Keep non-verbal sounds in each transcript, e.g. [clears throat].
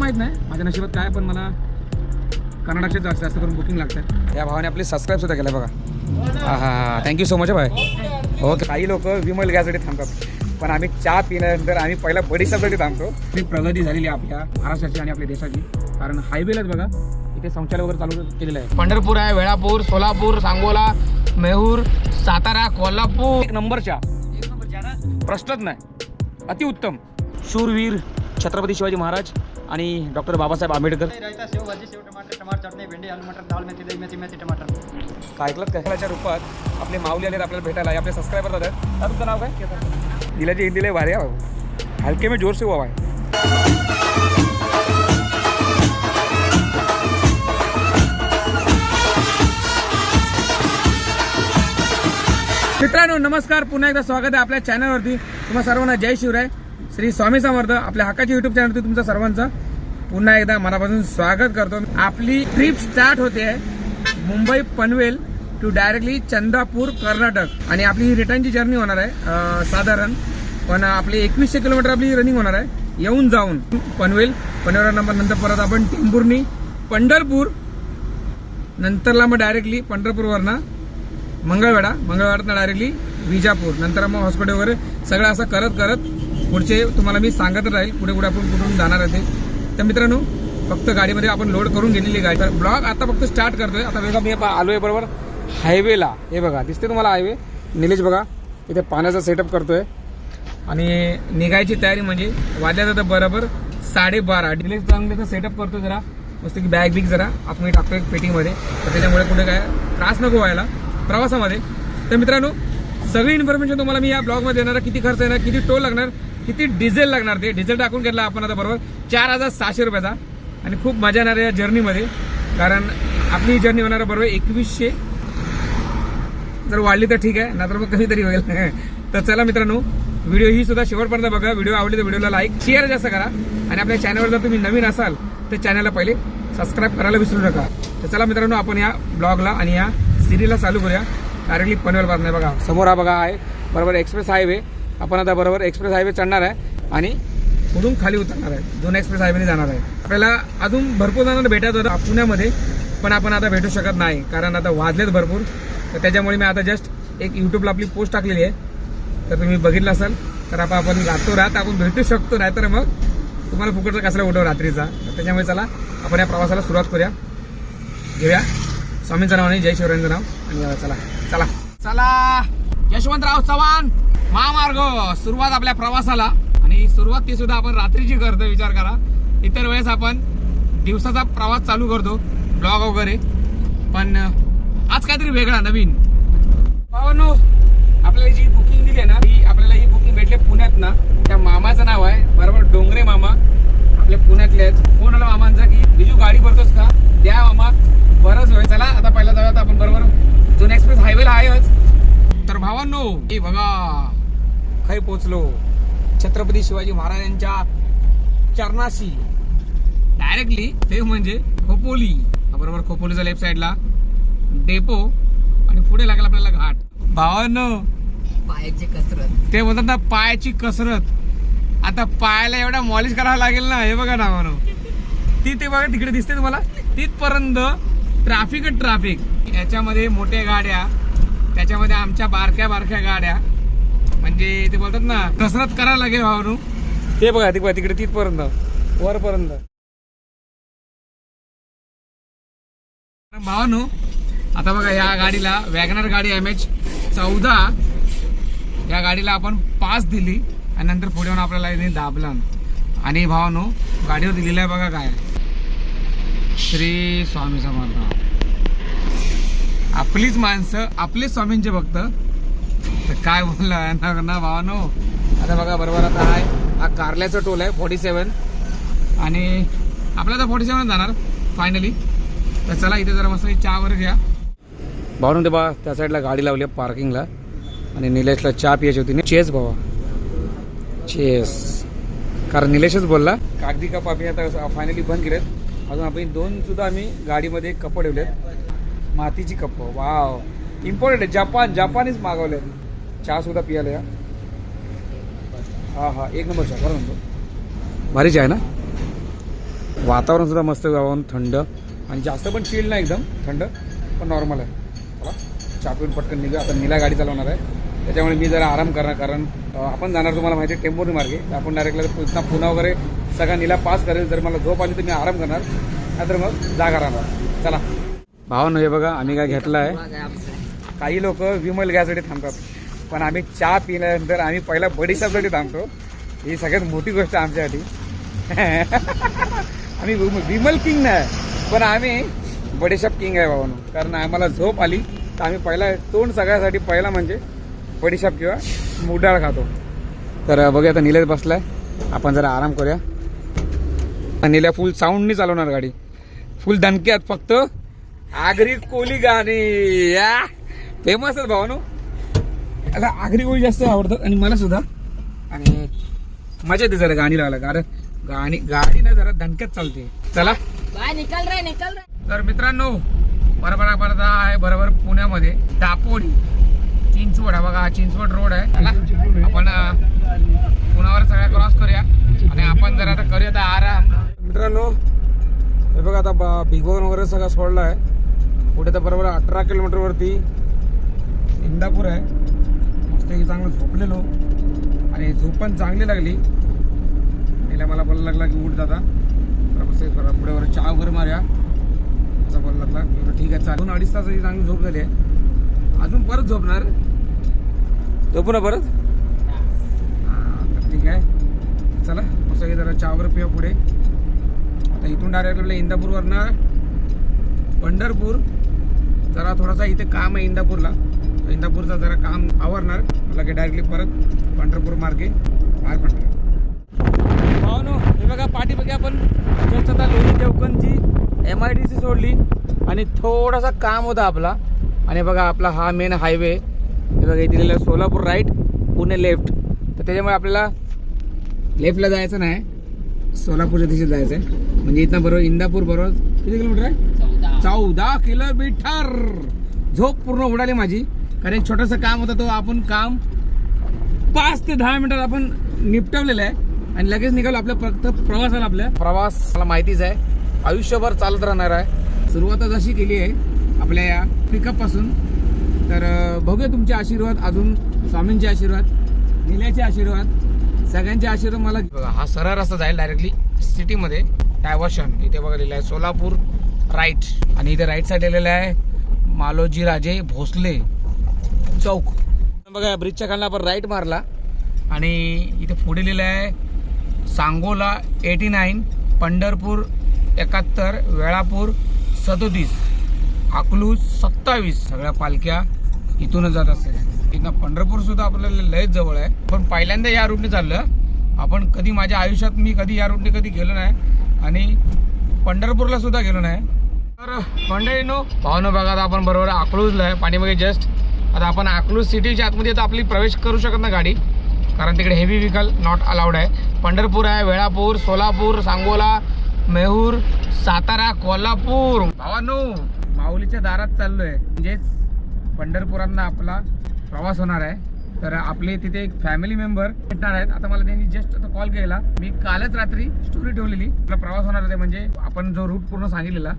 माहीत नाही. माझ्या नशिबात काय पण मला कर्नाटकचे जास्त जास्त करून बुकिंग लागतात या भावाने आपली सबस्क्राईब सुद्धा केलं बघा. हा थँक्यू सो मच भाई. ओके काही लोक विमल घ्यासाठी थांबतात. पण आम्ही चहा पिल्यानंतर आम्ही पहिला बडीसासाठी थांबतो. ही प्रगती झालेली आहे आपल्या महाराष्ट्राची आणि आपल्या देशाची. कारण हायवेलाच बघा इथे शौचालय वगैरे चालू केलेलं आहे. पंढरपूर आहे वेळापूर सोलापूर सांगोला मेहूर सातारा कोल्हापूर. एक नंबरच्या प्रश्नच नाही. अतिउत्तम. शूरवीर छत्रपती शिवाजी महाराज. आणि डॉक्टर बाबासाहेब आंबेडकर. रायता सेव भाजी सेव टमाटर टमाटर चटणी भेंडी आलू मटर दाल मेथी दही मेथी मेथी टमाटर. काय ऐकलं? कशाच्या रूपात आपले माऊली आले आपल्याला भेटायला? आपले सबस्क्रायबर जातात का तुमचं नाव काय? दिलाची हिंदी लय भारी आहे हलके में ज़ोर से हुआ है मित्रांनो नमस्कार. पुन्हा एकदा स्वागत आहे आपल्या चॅनलवरती तुम्हा सर्वांना जय शिवराय. श्री स्वामी समर्थ आपल्या हक्काच्या युट्यूब चॅनलवरती तुमचं सर्वांचं पुन्हा एकदा मनापासून स्वागत करतो. आपली ट्रिप स्टार्ट होते आहे मुंबई पनवेल टू डायरेक्टली चंद्रापूर कर्नाटक. आणि आपली ही रिटर्नची जर्नी होणार आहे साधारण. पण आपली एकवीसशे किलोमीटर आपली रनिंग होणार आहे येऊन जाऊन. पनवेल पनवेल नंबर नंतर परत आपण टेंभुर्णी पंढरपूर. नंतरला मग डायरेक्टली पंढरपूरवरनं मंगळवेढा मंगळवेढ्यातनं डायरेक्टली विजापूर. नंतर मग हॉस्पिटल वगैरे सगळं असं करत करत पुढचे तुम्हाला मी सांगत राहील पुढे पुढे आपण कुठून जाणार आहे ते. तर मित्रांनो फक्त गाडीमध्ये आपण लोड करून गेलेली गाडी. तर ब्लॉग आता फक्त स्टार्ट करतोय. आता बघा मी आलोय बरोबर. हायवेला हे बघा दिसते तुम्हाला हायवे निलेश बघा इथे पाण्याचा सेटअप करतोय. आणि निघायची तयारी म्हणजे वाजल्या जातं बरोबर साडेबारा. निलेश चांगले सेटअप करतो जरा. मस्त की बॅग बिग जरा. आपण टाकतो एक पेटीमध्ये तर त्याच्यामुळे कुठे काय त्रास नको व्हायला. प्रवासामध्ये. तर मित्रांनो सगळी इन्फॉर्मेशन तुम्हाला मी या ब्लॉगमध्ये देणार किती खर्च येणार किती टोल लागणार किती डिझेल लागणार ते? डिझेल टाकून घेतला आपण आता बरोबर चार हजार सहाशे रुपयाचा. आणि खूप मजा येणार आहे या जर्नीमध्ये. कारण आपली जर्नी होणार बरोबर एकवीसशे. जर वाढली तर ठीक आहे नाहीतर मग कमी तरी होईल. [laughs] तर चला मित्रांनो व्हिडिओ ही सुद्धा शेवटपर्यंत बघा. व्हिडिओ आवडली तर व्हिडिओला लाईक शेअर जास्त करा. आणि आपल्या चॅनलवर जर तुम्ही नवीन असाल तर चॅनलला पहिले सबस्क्राईब करायला विसरू नका. तर चला मित्रांनो आपण या ब्लॉगला आणि या सिरीला चालू करूया. डायरेक्टली पनवेल नाही बघा. समोर हा बघा आहे बरोबर एक्सप्रेस हायवे आपण आता बरोबर एक्सप्रेस हायवे चढणार आहे आणि पुढून खाली उतरणार आहे. दोन एक्सप्रेस हायवेने जाणार आहे. आपल्याला अजून भरपूर जणांना भेटायचं होतं पुण्यामध्ये पण आपण आता भेटू शकत नाही कारण आता वाजलेत भरपूर. तर त्याच्यामुळे मी आता जस्ट एक यूट्यूबला आपली पोस्ट टाकलेली आहे. तर तुम्ही बघितलं असाल तर आपण आपण राहतो रात आपण भेटू शकतो नाहीतर मग तुम्हाला फुकटचा कसला उठव रात्रीचा. त्याच्यामुळे चला आपण या प्रवासाला सुरुवात करूया. घेऊया. स्वामींचं नाव आणि जय शिवरायांचं नाव. आणि चला चला. चला! यशवंतराव चव्हाण! महामार्ग सुरुवात आपल्या प्रवासाला. आणि सुरुवात ती सुद्धा आपण रात्रीची करतो विचार करा. इतर वेळेस आपण दिवसाचा प्रवास चालू करतो ब्लॉग वगैरे. पण आज काहीतरी वेगळा नवीन. भावांनो आपल्याला जी बुकिंग दिली आहे ना ही आपल्याला ही बुकिंग भेटली पुण्यात ना. त्या मामाचं नाव आहे बरोबर डोंगरे मामा. आपल्या पुण्यातले आहेत. फोन आला मामांचा की बिजू गाडी भरतोस का? द्या मामा. बरंच होय चला आता पहिला जाऊयात आपण बरोबर. जुन एक्सप्रेस हायवेला आहेच. तर भावांनो हे बघा. खाई पोचलो छत्रपती शिवाजी महाराजांच्या चरणाशी. डायरेक्टली ते म्हणजे खोपोली. बरोबर खोपोलीच्या लेफ्ट साईडला डेपो आणि पुढे लागला आपल्याला घाट. भावांनो पायाची कसरत. ते म्हणतात ना पायाची कसरत. आता पायाला एवढा मॉलिश करावा लागेल ना हे बघा ना म्हणून ती ते बघा तिकडे दिसते तुम्हाला. तिथपर्यंत ट्रॅफिक ट्रॅफिक याच्यामध्ये मोठ्या गाड्या त्याच्यामध्ये आमच्या बारक्या बारक्या गाड्या. म्हणजे ते बोलतात ना कसरत करायला लागेल भावनू. ते बघा ते बघा तिकडे तिथपर्यंत वरपर्यंत. भावानू आता बघा या गाडीला वॅगनर गाडी एम एच चौदा. या गाडीला आपण पास दिली आणि नंतर पुढे येऊन आपल्याला दाबलं. आणि भावानो गाडीवर दिलेलं आहे बघा काय. श्री स्वामी समर्थ. आपलीच माणसं आपलेच स्वामींचे भक्त. तर काय बोललं ना ना भावानो? आता बघा बरोबर आता आहे. हा कारल्याचा टोल आहे फोर्टी सेवन आणि आपल्याला फोर्टी सेवन जाणार फायनली तर चला इथे जरा मस्त चहा वगैरे घ्या. भावनं ते बा त्या साईडला गाडी लावली आहे पार्किंगला आणि निलेशला चहा प्यायची होती. चेस भावा. चेस. कारण निलेशच बोलला कागदी कप आम्ही आता फायनली बंद केलेत. अजून आपण दोन सुद्धा आम्ही गाडीमध्ये कप ठेवलेत. मातीची कप. वाव. इम्पॉर्टंट आहे जपान जपानीच मागवले चहा सुद्धा पियाला या हा हा एक नंबर चहा बरं म्हणतो. भारी चहा आहे ना? वातावरण सुद्धा मस्त गावाहून थंड. आणि जास्त पण चिल नाही एकदम थंड पण नॉर्मल आहे. चला चहा पिऊन पटकन निघू आता नीला गाडी चालवणार आहे. त्याच्यामुळे मी जरा आराम करणार कारण आपण जाणार तुम्हाला माहिती आहे टेम्पोनी मार्गे. आपण डायरेक्टला पुन्हा पुन्हा वगैरे सगळा नीला पास करेल जर मला झोप आली तर मी आराम करणार. नाहीतर मग जागा राहणार. चला. भावानं हे बघा आम्ही काय घेतलं आहे. काही लोक विमल घ्यायसाठी थांबतात. पण आम्ही चहा पिल्यानंतर आम्ही पहिला बडीशापसाठी थांबतो. ही सगळ्यात मोठी गोष्ट आमच्यासाठी. आम्ही विमल किंग नाही पण आम्ही बडीशाप किंग आहे भावानो. कारण आम्हाला झोप आली. तर आम्ही पहिला तोंड सगळ्यासाठी पहिला म्हणजे बडीशाप किंवा मुडाळ खातो. तर बघूया आता निलेश बसलाय. आपण जरा आराम करूया. निल्या फुल साऊंडनी चालवणार गाडी. फुल दणक्यात फक्त आगरी कोली गाणी. या! फेमस आहेत भावानो. आता आगरी कोळी जास्त आवडतात आणि मला सुद्धा. आणि मजा येते जरा गाणी लावायला कारण गाणी गाडी ना जरा दणक्यात चालते. चला. बाय निकल रे निकल रे. तर मित्रांनो बरोबर आता आहे बरोबर पुण्यामध्ये. दापोडी चिंचवड हा बघा चिंचवड रोड आहे. चला आपण पुण्यावर सगळ्या क्रॉस करूया. आणि आपण जर आता करूया आता आराम. मित्रांनो हे बघा आता ब- भिगवण वगैरे सगळं सोडलं आहे. पुढे तर बरोबर अठरा किलोमीटरवरती इंदापूर आहे. मस्तपैकी चांगलं झोपलेलो. आणि झोप पण चांगली लागली. तिला मला बोलायला लागला की उठ दादा. तर मस्त करा पुढे वर चहा वगैरे मारूया. असा बोलायला लागला. मी म्हटलं, ठीक आहे चालेल. दोन अडीच तासाची चांगली झोप झाली आहे. अजून परत झोपणार. झोपू ना परत? हां तर ठीक आहे. चला मस्त जरा चहा वगैरे पिया पुढे. आता इथून डायरेक्ट आपल्या इंदापूरवरनं पंढरपूर. जरा थोडासा इथे काम आहे इंदापूरला. इंदापूरचा जरा काम आवरणार. मला की डायरेक्टली परत पंढरपूर मार्गे बाहेर पडणार. भावानो हे बघा पाठी बघा आपण जस्ट आता लोणी देवकनची एम आय डी सी सोडली. आणि थोडासा काम होता आपला. आणि बघा आपला हा मेन हायवे हे बघा आहे सोलापूर राईट पुणे लेफ्ट तर त्याच्यामुळे आपल्याला लेफ्टला जायचं नाही. सोलापूरच्या दिशेत जायचं आहे म्हणजे इथनं बरोबर इंदापूर बरोबर किती किलोमीटर आहे? चौदा. किलोमीटर. झोप पूर्ण उडाली माझी. कारण एक छोटंसं काम होतं तो आपण काम पाच ते दहा मिनिटात आपण निपटवलेलं आहे. आणि लगेच निघालो आपल्या फक्त प्रवासाला आपल्या. प्रवास मला माहितीच आहे. आयुष्यभर चालत राहणार आहे. सुरुवातच अशी केली आहे आपल्या या पिकअपपासून. तर बघूया तुमचे आशीर्वाद अजून स्वामींचे आशीर्वाद निल्याचे आशीर्वाद सगळ्यांचे आशीर्वाद मला बघा हा सरळ रस्ता जाईल डायरेक्टली सिटीमध्ये डायव्हर्शन इथे बघा लिहिलं आहे सोलापूर राईट आणि इथे राईट साईड लिहिलेलं आहे मालोजी राजे भोसले. चौक. बघा ब्रिजच्या खालला आपण राईट मारला. आणि इथे पुढे लिहिलं आहे सांगोला एटी नाईन पंढरपूर एकाहत्तर वेळापूर सदोतीस अकलूज सत्तावीस. सगळ्या पालख्या इथूनच जात असतील. इथनं पंढरपूर सुद्धा आपल्याला लयच जवळ आहे. पण पहिल्यांदा या रूटने चाललं. आपण कधी माझ्या आयुष्यात मी कधी या रूटने कधी गेलो नाही. आणि पंढरपूरला सुद्धा गेलो नाही. तर मंडळीनो नो बघा भागात आपण बरोबर अकलूजला आहे. पाठीमागे जस्ट आता आपण अकलूज सिटीच्या आतमध्ये तर आपली प्रवेश करू शकत ना गाडी. कारण तिकडे हेवी व्हेकल नॉट अलाउड आहे. पंढरपूर आहे वेळापूर सोलापूर सांगोला मेहूर सातारा कोल्हापूर. भावानू माऊलीच्या दारात चाललो आहे म्हणजेच पंढरपुरांना आपला प्रवास होणार आहे. तर आपले तिथे एक फॅमिली मेंबर भेटणार आहेत. आता मला त्यांनी जस्ट आता कॉल केला. मी कालच रात्री स्टोरी ठेवलेली. आपला प्रवास होणार होते म्हणजे आपण जो रूट पूर्ण सांगितलेला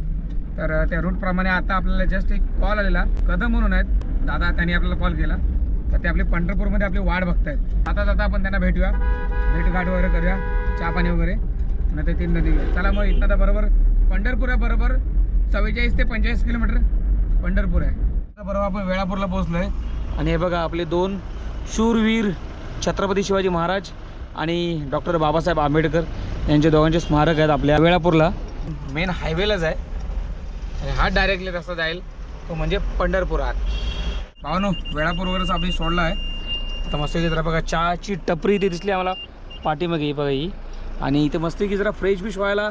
तर त्या रूटप्रमाणे आता आपल्याला जस्ट एक कॉल आलेला. कदम म्हणून आहेत. दादा त्यांनी आपल्याला कॉल केला. तर ते आपले पंढरपूरमध्ये आपली वाट बघतायत. आता जाता आपण त्यांना भेटूया. भेटघाट वगैरे करूया. चहा पाणी वगैरे. नाही ते तीन नदी. चला मग इथनं आता बरोबर पंढरपूर आहे बरोबर चव्वेचाळीस ते पंचेचाळीस किलोमीटर पंढरपूर आहे. आता बरोबर आपण वेळापूरला पोहोचलोय. आणि हे बघा आपले दोन शूरवीर छत्रपती शिवाजी महाराज आणि डॉक्टर बाबासाहेब आंबेडकर यांचे दोघांचे स्मारक आहेत आपल्या वेळापूरला. मेन हायवेलाच आहे. आणि हा डायरेक्टली रस्ता जाईल. तो म्हणजे पंढरपुरात. भावनो वेळापूर वगैरे आपली सोडला आहे. आता मस्त जरा बघा चहाची टपरी इथे दिसली आम्हाला पाठीमागे ही बघा ही. आणि इथे मस्त की जरा फ्रेश बिश व्हायला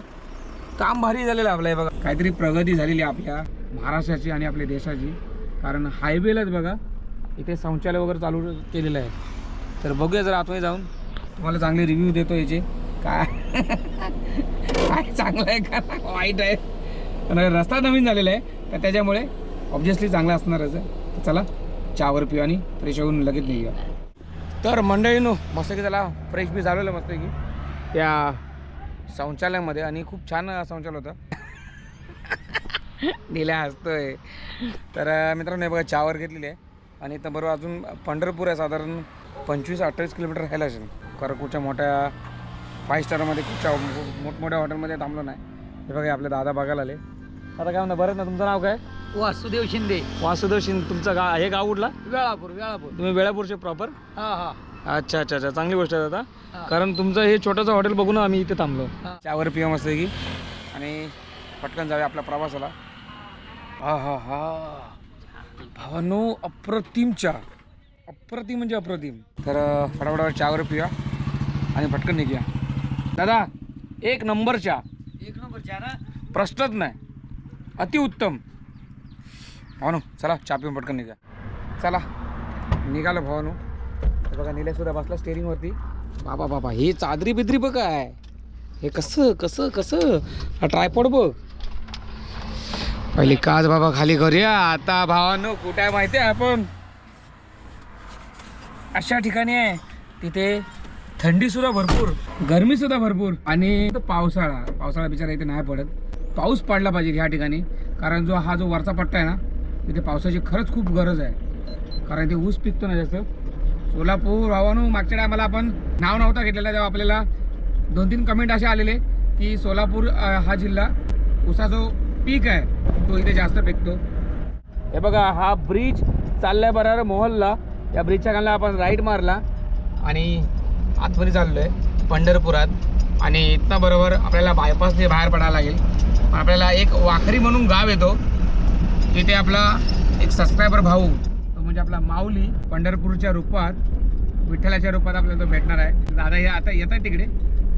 काम भारी झालेलं आहे आपलं हे बघा. काहीतरी प्रगती झालेली आहे आपल्या महाराष्ट्राची आणि आपल्या देशाची. कारण हायवेलाच बघा इथे शौचालय वगैरे चालू केलेलं आहे. तर बघूया जरा आतमध्ये जाऊन. तुम्हाला चांगले रिव्ह्यू देतो याचे. काय? काय चांगलं आहे का? वाईट आहे. रस्ता नवीन झालेला आहे. तर त्याच्यामुळे ऑब्विसली चांगला असणारच आहे. तर चला. चहावर पिऊ आणि फ्रेश होऊन लगेच निघूया तर मंडळीनो मस्त की त्याला फ्रेश बी झालेलं मस्त की. त्या शौचालयामध्ये आणि खूप छान शौचालय होतं. [laughs] दिल्या हसतोय. तर मित्रांनो हे बघा चहावर घेतलेली आहे. आणि इथं बरोबर अजून पंढरपूर आहे साधारण पंचवीस अठ्ठावीस किलोमीटर राहिला असेल. करकूच्या मोठ्या फाय स्टारमध्ये कुठच्या मोठमोठ्या हॉटेलमध्ये थांबलो नाही. हे बघा आपले दादा बघायला आले. आता काय म्हणता बरं ना तुमचं नाव काय? वासुदेव शिंदे. वासुदेव शिंदे तुमचं गाव हे गाव कुठला? वेळापूर वेळापूर. तुम्ही वेळापूरचे प्रॉपर हा हा. अच्छा अच्छा अच्छा. चांगली गोष्ट आहे दादा. कारण तुमचं हे छोटंसं हॉटेल बघून आम्ही इथे थांबलो. चहावर पिवा मस्त की. आणि पटकन जाऊया आपल्या प्रवासाला. हा हा हा. भावानो अप्रतिम चहा. अप्रतिम म्हणजे अप्रतिम. तर अं, फटाफट चहावर पिऊया आणि पटकन निघूया. दादा एक नंबर चहा. एक नंबर चहा ना? प्रश्नच नाही. अतिउत्तम. भावानो चला चहा पिऊन पटकन निघा. चला निघालो भावानू. हे बघा निलेश सुद्धा बसला स्टेअरिंगवरती बाबा बाबा हे चादरी बिद्री बघ काय. हे कसं कसं कसं. हा ट्रायपॉड बघ. पहिली काच बाबा खाली करूया. आता भावानो कुठे आहे माहिती आहे आपण? अशा ठिकाणी आहे. तिथे थंडी सुद्धा भरपूर गरमी सुद्धा भरपूर आणि पावसाळा. पावसाळा बिचारा इथे नाही पडत. पाऊस पडला पाहिजे ह्या ठिकाणी. कारण जो हा जो वरचा पट्टा आहे ना इथे पावसाची खरंच खूप गरज आहे. कारण इथे ऊस पिकतो ना जास्त. सोलापूर हवानू मागच्या टायमाला आपण नाव नव्हता घेतलेला तेव्हा आपल्याला दोन तीन कमेंट असे आलेले की सोलापूर हा जिल्हा ऊसा जो पीक आहे. तो इथे जास्त पिकतो. हे बघा हा ब्रिज चाललाय बरोबर मोहल्ला. या ब्रिजच्या खाली आपण राईट मारला. आणि आतमध्ये आहे पंढरपुरात. आणि इथनं बरोबर आपल्याला बायपासने बाहेर पडायला लागेल. आपल्याला एक वाखरी म्हणून गाव येतो. तिथे आपला एक सबस्क्रायबर भाऊ तो म्हणजे आपला माऊली पंढरपूरच्या रूपात विठ्ठलाच्या रूपात आपल्याला तो भेटणार आहे. दादा हे आता येत आहे तिकडे.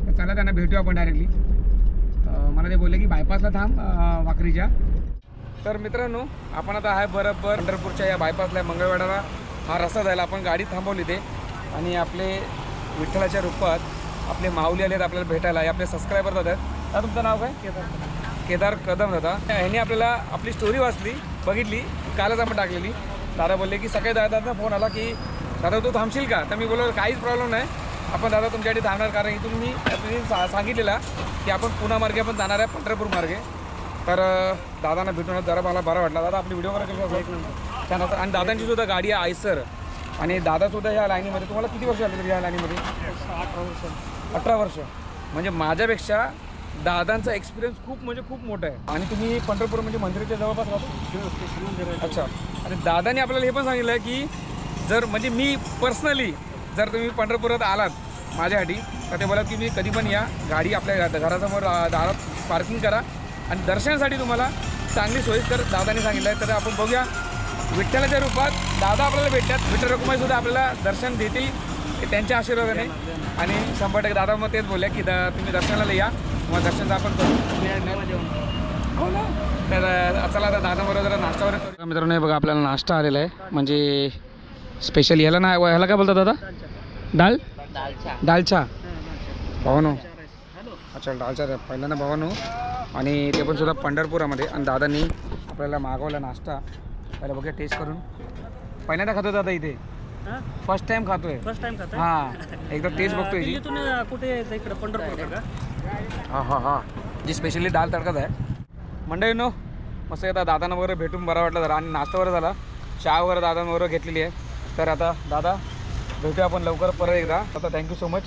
तर चला त्यांना भेटू आपण डायरेक्टली मला ते बोलले की बायपासला थांब वाकरीच्या. तर मित्रांनो आपण आता आहे बरोबर पंढरपूरच्या या बायपासला मंगळवाडाला. हा रस्ता जायला आपण गाडी थांबवली ते. आणि आपले विठ्ठलाच्या रूपात आपले माऊली आलेत आपल्याला भेटायला. आपले सबस्क्रायबर जातात दादा तुमचं नाव काय? केदार कदम दादा. ह्यांनी आपल्याला आपली स्टोरी वाचली बघितली कालच आपण टाकलेली. दादा बोलले की सकाळी दादाचा फोन आला की दादा तू थांबशील का? तर मी बोललो काहीच प्रॉब्लेम नाही. आपण दादा तुमच्यासाठी थांबणार कारण इथून मी तुम्ही सा- सांगितलेला की आपण पुणा मार्गे आपण जाणार आहे पंढरपूर मार्गे. तर दादांना भेटून जरा मला बरा वाटला. दादा आपली व्हिडिओ करा कशी असेल छान असं आणि दादांची सुद्धा गाडी आहे आयसर. आणि दादा सुद्धा ह्या लाईनीमध्ये तुम्हाला किती वर्ष आले तरी ह्या लाईनीमध्ये? अठरा वर्ष. म्हणजे माझ्यापेक्षा दादांचा एक्सपिरियन्स खूप म्हणजे खूप मोठा आहे. आणि तुम्ही पंढरपूर म्हणजे मंदिराच्या जवळपास राहतो? अच्छा. आणि दादाने आपल्याला हे पण सांगितलं की जर म्हणजे मी पर्सनली जर तुम्ही पंढरपुरात आलात माझ्यासाठी तर ते बोला की मी कधी पण या गाडी आपल्या घरासमोर दारात पार्किंग करा आणि दर्शनासाठी तुम्हाला चांगली सोयीस्कर दादाने सांगितलं आहे तर आपण बघूया. विठ्ठलाच्या रूपात दादा आपल्याला भेटतात. विठ्ठल रखुमाई सुद्धा आपल्याला दर्शन देतील त्यांच्या आशीर्वादाने. आणि शंभर टक्के दादा मग तेच बोलले की दा तुम्ही दर्शनाला या. मग दर्शनचं आपण करू. हो ना. तर चला आता दादा बरोबर जरा नाश्ता वगैरे करू. मित्रांनो हे बघा आपल्याला नाश्ता आलेला आहे. म्हणजे स्पेशल याला ना ह्याला काय बोलतात दादा? डाल दालचा. डालचा भावानो. अच्छा डालचा रे. पहिल्यांदा भावानो. आणि ते पण सुद्धा पंढरपुरामध्ये. आणि दादांनी आपल्याला मागवला नाश्ता. पहिला बघूया टेस्ट करून. पहिल्यांदा खातो दादा इथे. फर्स्ट टाइम खातोय. फर्स्ट टाइम खाता हा. एकदा टेस्ट बघतोय याची. दिल्लीतून अं, कुठे यायचं इकडे? का? हा हा हा. जी स्पेशली दाल तडकाच आहे. मंडळी नो मस्त आता दादांना वगैरे भेटून बरा वाटलं जरा. आणि नाश्ता वगैरे झाला. चहा वगैरे दादांबरोबर घेतलेली आहे. तर आता दादा भेटूया आपण लवकर परत एकदा. आता थँक्यू सो मच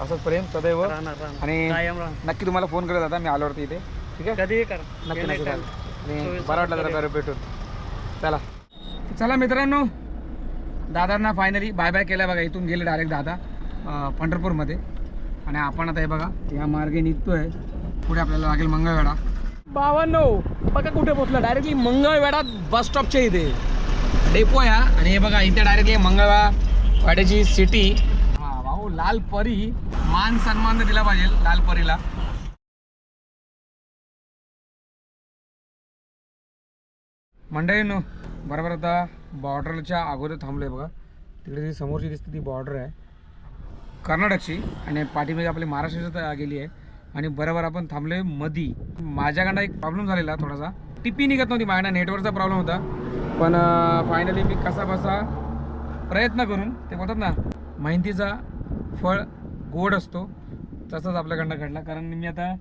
असंच प्रेम सदैव. राहणार राहणार. आणि कायम राहणार नक्की तुम्हाला फोन करेल दादा मी आल्यावरती इथे. ठीक आहे? कधीही कर. नक्की नक्की. चालेल. आणि बरं वाटलं जरा घरी भेटून. चला. चला मित्रांनो दादांना फायनली बाय बाय केलं बघा इथून गेले डायरेक्ट दादा पंढरपूरमध्ये. आणि आपण आता हे बघा या मार्गे निघतोय. पुढे आपल्याला लागेल मंगळवेढा. बावन्न बघा कुठे पोहोचलं. डायरेक्टली मंगळवेढा बस स्टॉपच्या इथे. डेपो आहे आणि हे बघा इथे डायरेक्टली मंगळवाड्याची वाड्याची सिटी हा भाऊ लाल परी. मान सन्मान दिला पाहिजे लाल परीला. मंडळीनो बरोबर आता बॉर्डरच्या अगोदर थांबलोय बघा. तिकडे जी समोरची दिसते ती बॉर्डर आहे. कर्नाटकची आणि पाठीमागे आपली महाराष्ट्राची तर गेली आहे. आणि बरोबर आपण थांबलोय मधी. माझ्याकडं एक प्रॉब्लेम झालेला थोडासा. टिपी निघत नव्हती माझ्या नेटवर्कचा प्रॉब्लेम होता. पण फायनली मी कसा बसा प्रयत्न करून ते बोलतात ना माहितीचा फळ गोड असतो. तसंच आपल्याकडनं घडला. कारण मी आता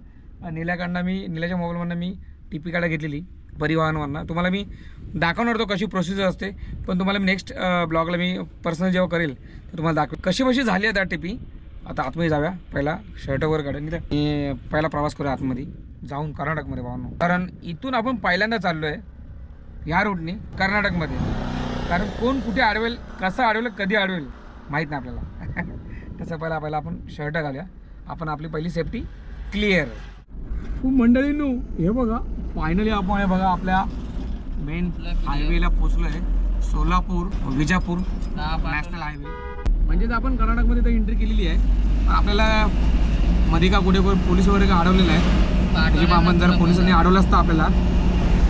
निल्याकडनं मी निल्याच्या मोबाईलमधनं मी टिपी काढा घेतलेली. परिवहनवरनं. तुम्हाला मी दाखवणार तो कशी प्रोसिजर असते पण तुम्हाला मी नेक्स्ट ब्लॉगला मी पर्सनल जेव्हा करेल तर तुम्हाला दाखव कशी कशी झाली आहे त्या टिपी? आता आतमध्ये जाऊया. पहिला शर्ट वगैरे काढून मी पहिला प्रवास करूया आतमध्ये. जाऊन कर्नाटकमध्ये भावनो कारण इथून आपण पहिल्यांदा चाललो आहे ह्या रूटने कर्नाटकमध्ये. कारण कोण कुठे अडवेल कसं अडवेल कधी अडवेल माहीत नाही आपल्याला. [laughs] तसं पहिला पहिला आपण शर्ट घालूया. आपण आपली पहिली सेफ्टी क्लिअर मंडळींनो हे बघा फायनली आपण हे बघा आपल्या मेन हायवेला पोचलो आहे सोलापूर विजापूर नॅशनल हायवे म्हणजेच आपण कर्नाटकमध्ये तर एंट्री केलेली आहे. पण आपल्याला मध्ये का कुठे पोलीस वगैरे का अडवलेलं आहे. त्याची आपण जर पोलिसांनी अडवलं असतं आपल्याला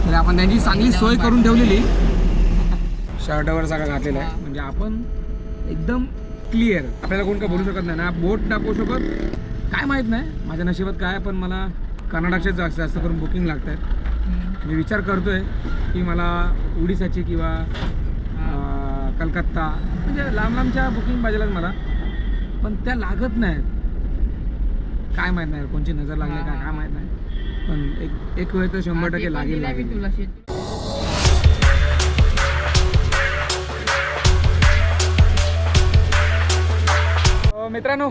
तर आपण त्यांची चांगली सोय करून ठेवलेली. शर्टावर सगळं घातलेलं आहे. म्हणजे आपण एकदम क्लिअर आपल्याला कोण का बोलू शकत नाही ना. बोट दाखवू शकत. काय माहीत नाही. माझ्या नशिबात काय पण मला कर्नाटकचे जास्त जास्त करून बुकिंग लागत आहेत मी विचार करतोय की मला उडीसाची किंवा कलकत्ता म्हणजे लांब लांबच्या बुकिंग पाहिजेलाच मला. पण त्या लागत नाहीत. काय माहीत नाही कोणची नजर लागली काय काय माहीत नाही. पण एक एक वेळ तर शंभर टक्के लागेल लागेल. मित्रांनो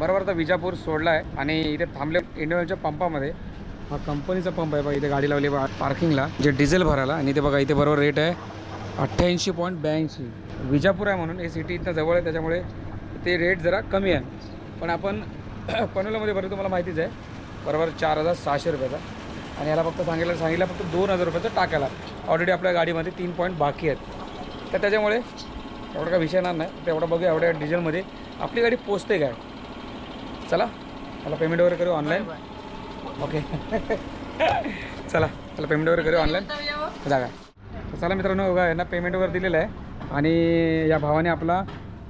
बरोबर तर विजापूर सोडला आहे आणि इथे थांबले इंडियनच्या पंपामध्ये. हा कंपनीचा पंप आहे बघा इथे गाडी लावली बा पार्किंगला जे डिझेल भरायला. आणि इथे बघा इथे बरोबर रेट आहे अठ्ठ्याऐंशी पॉईंट ब्याऐंशी. विजापूर आहे म्हणून हे सिटी इथं जवळ आहे त्याच्यामुळे ते रेट जरा कमी आहे. पण आपण [clears throat] पनवेलामध्ये भरतो तुम्हाला माहितीच आहे. बरोबर चार हजार सहाशे रुपयाचा. आणि याला फक्त सांगितलं सांगितलं फक्त दोन हजार रुपयाचं टाकायला. ऑलरेडी आपल्या गाडीमध्ये तीन पॉईंट बाकी आहेत. तर त्याच्यामुळे एवढा काय विषय येणार नाही. तेवढं बघूया एवढ्या डिझेलमध्ये. आपली गाडी पोचते काय? चला मला पेमेंट वगैरे करू ऑनलाईन ओके [laughs] चला चला पेमेंट वगैरे करू ऑनलाईन जागा तर चला मित्रांनो बघा यांना पेमेंट वगैरे दिलेलं आहे. आणि या भावाने आपला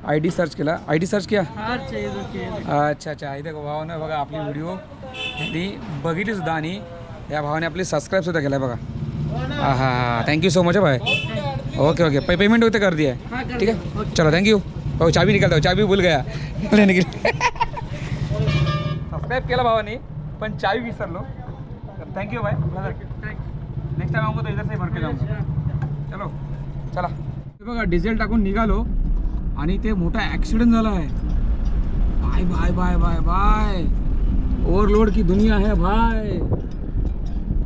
आय डी सर्च केला. आय डी सर्च केला अच्छा अच्छा इथे भावानं बघा आपली व्हिडिओ ती बघितली सुद्धा आणि या भावाने आपली सबस्क्राईब सुद्धा केला आहे बघा. हां हां हां थँक्यू सो मच भाई. ओके ओके पे पेमेंट होते कर दिया. ठीक है चलो थैंक यू भाऊ चाबी निकलता हूँ चाबी भूल गया. [laughs] लेने के लिए. सबस्क्राईब केला भावानी पण चावी विसरलो. थँक्यू भाई नेक्स्ट टाइम आऊंगा तो इधर भर चलो चला. बघा डिझेल टाकून निघालो आणि ते मोठा ॲक्सिडेंट झाला आहे. Bye bye bye bye bye. Overload की दुनिया है भाई.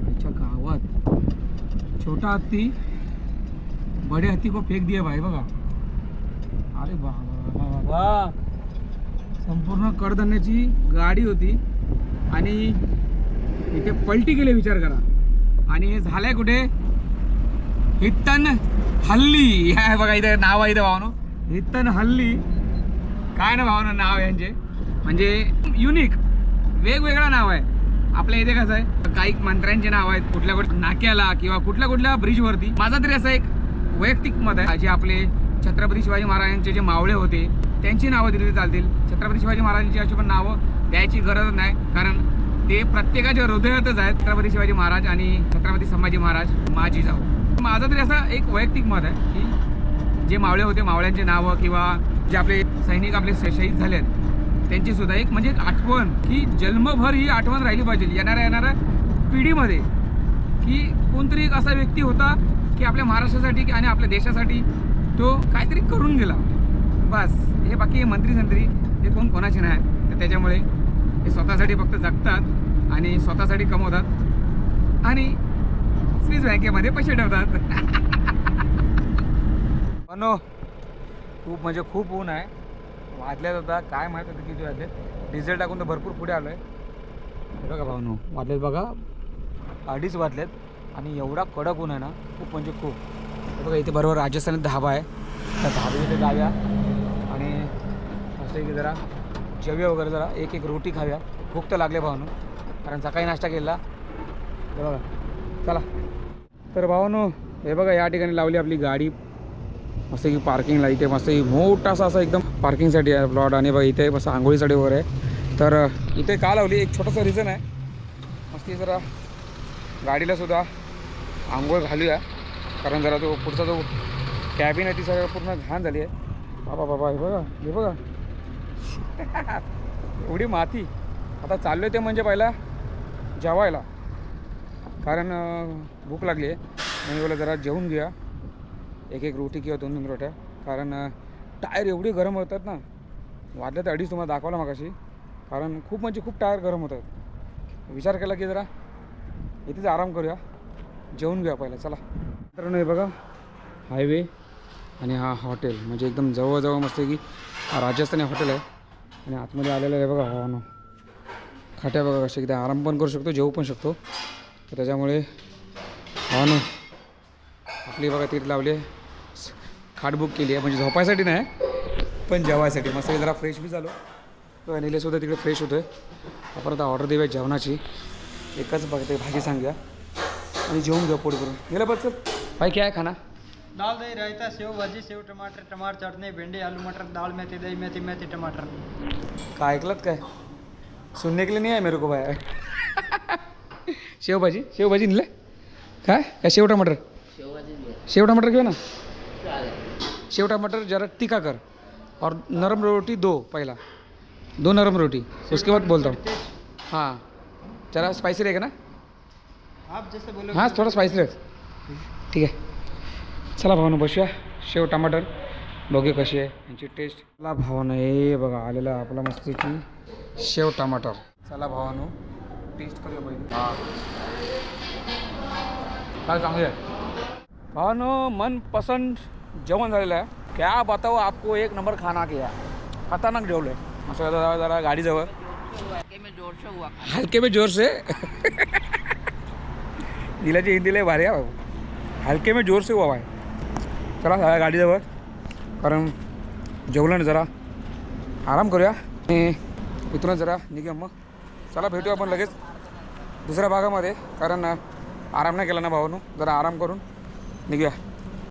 अच्छा गावात. छोटा हत्ती बडे हत्ती को फेक दिया भाई बघा. अरे बाबा बाबा संपूर्ण कडधान्याची गाडी होती. आणि इथे पलटी गेले विचार करा. आणि हे झालंय कुठे? हित्तन हल्ली. हे बघा इथे नाव आहे इथे भावनो. हित्तन हल्ली. काय ना भावना नाव आहे यांचे. म्हणजे युनिक वेगवेगळं नाव आहे. आपल्या इथे कसं आहे? काही मंत्र्यांचे नाव आहेत. कुठल्या कुठल्या नाक्याला किंवा कुठल्या कुठल्या ब्रिजवरती माझा तरी असं एक वैयक्तिक मत आहे. जे आपले छत्रपती शिवाजी महाराजांचे जे मावळे होते. त्यांची नावं दिली तरी चालतील. छत्रपती शिवाजी महाराजांची अशी पण नावं द्यायची गरज नाही. कारण ते प्रत्येकाच्या हृदयातच आहेत. छत्रपती शिवाजी महाराज आणि छत्रपती संभाजी महाराज माझी जाऊ. माझं तरी असं एक वैयक्तिक मत आहे की जे मावळे होते मावळ्यांचे नावं किंवा जे आपले सैनिक आपले शहीद झाले आहेत त्यांची सुद्धा एक म्हणजे एक आठवण की जन्मभर ही आठवण राहिली पाहिजे. येणाऱ्या येणाऱ्या पिढीमध्ये की कोणतरी एक असा व्यक्ती होता की आपल्या महाराष्ट्रासाठी आणि आपल्या देशासाठी तो काहीतरी करून गेला. बस. हे बाकी हे मंत्री संत्री हे कोण कोणाचे नाही. तर त्याच्यामुळे हे स्वतःसाठी फक्त जगतात आणि स्वतःसाठी कमवतात. आणि स्विस बँकेमध्ये पैसे ठेवतात. [laughs] अनो खूप म्हणजे खूप ऊन आहे. वाजल्यात होता काय माहीत होतं किती वाजले. डिझेल टाकून तर भरपूर पुढे आलो आहे बघा भाऊनो वाजलेत बघा. अडीच वाजलेत आणि एवढा कडक ऊन आहे ना खूप म्हणजे खूप. बघा इथे बरोबर राजस्थानात धाबा आहे. त्या धाबे इथे जाऊया असं की जरा जेव्या वगैरे जरा एक एक रोटी खाव्या भूक तर लागले भावानो कारण सकाळी नाश्ता केला बघा चला. तर भावानो हे बघा या ठिकाणी लावली आपली गाडी. मस्त की पार्किंगला इथे मस्त मोठासा असं एकदम पार्किंगसाठी आहे प्लॉट आणि बघा इथे मस्त आंघोळीसाठी वगैरे आहे. तर इथे का लावली? एक छोटंसं रिझन आहे. मस्त की जरा गाडीला सुद्धा आंघोळ घालूया. कारण जरा तो पुढचा जो कॅबिन आहे ती सगळं पूर्ण घाण झाली आहे. बाबा बाबा हे बघा हे बघा. [laughs] एवढी माती. आता चाललो ते म्हणजे पहिला जेवायला. कारण भूक लागली आहे. म्हणजे बोला जरा जेवून घेऊया. एक एक रोटी किंवा दोन दोन रोट्या. कारण टायर एवढी गरम होतात ना. वाजल्या तर अडीच तुम्हाला दाखवला मागाशी. कारण खूप म्हणजे खूप टायर गरम होतात. विचार केला की जरा इथेच आराम करूया. जेवून घेऊया पहिला. चला. मित्रांनो हे बघा. हायवे आणि हा हॉटेल. म्हणजे एकदम जवळजवळ मस्त की हा राजस्थानी हॉटेल आहे. आणि आतमध्ये आलेलं आहे बघा हो हवानं खाट्या बघा कशा एकदा आराम पण करू शकतो जेवू पण शकतो. तर त्याच्यामुळे हो हवानं आपली बघा तीट लावली आहे. खाट बुक केली आहे. म्हणजे झोपायसाठी नाही पण जेवायसाठी. मस्त जरा फ्रेश बी झालो. बघा तिकडे फ्रेश होतो आहे आपण आता ऑर्डर देऊया जेवणाची. एकच बघते भाजी सांगूया. आणि जेवून घेऊ पोट करून गेलं बघ सर काय आहे खाना? दाल दही रायता सेव भाजी सेव टमाटर टमाटर चटणी भेंडी आलू मटर दाल मेथी दही मेथी मेथी टमाटर. काय ऐकलत काय? सुनने के लिए नहीं आहे मेरे को भाई. शेवभाजी शेवभाजी निले? काय? काय शेव टमाटर? शेव टमाटर घेऊ ना. शेव टमाटर जरा तीखा कर. और नरम रोटी दो पहला. दो नरम रोटी. उसके बाद बोलता हूँ. हाँ. जरा स्पाइसी रहेगा ना? आप जैसे बोलो हां थोडं स्पाइसी राहील ठीक आहे चला भावानं बसूया. शेव टमाटर बघूया कशी आहे यांची टेस्ट चला भावानं हे बघा आलेलं आपला मस्तपैकी शेव टमाटर. चला भावानो टेस्ट करूया पहिले. हां. काय चांगली आहे भावानो मनपसंद जेवण झालेलं आहे. क्या बताओ आपको एक नंबर खाना किया खतरनाक जेवलं आहे. असं जरा जरा गाडीजवळ. हलके में जोर से दिलाची हिंदी लय भारी आहे हलके में जोर से हुआ आहे चला जाऊया गाडीजवळ. कारण जेवलं ना जरा. आराम करूया. आणि इथूनच जरा निघूया मग. चला भेटूया आपण लगेच दुसऱ्या भागामध्ये. कारण आराम नाही केला ना भावानं. जरा आराम करून निघूया.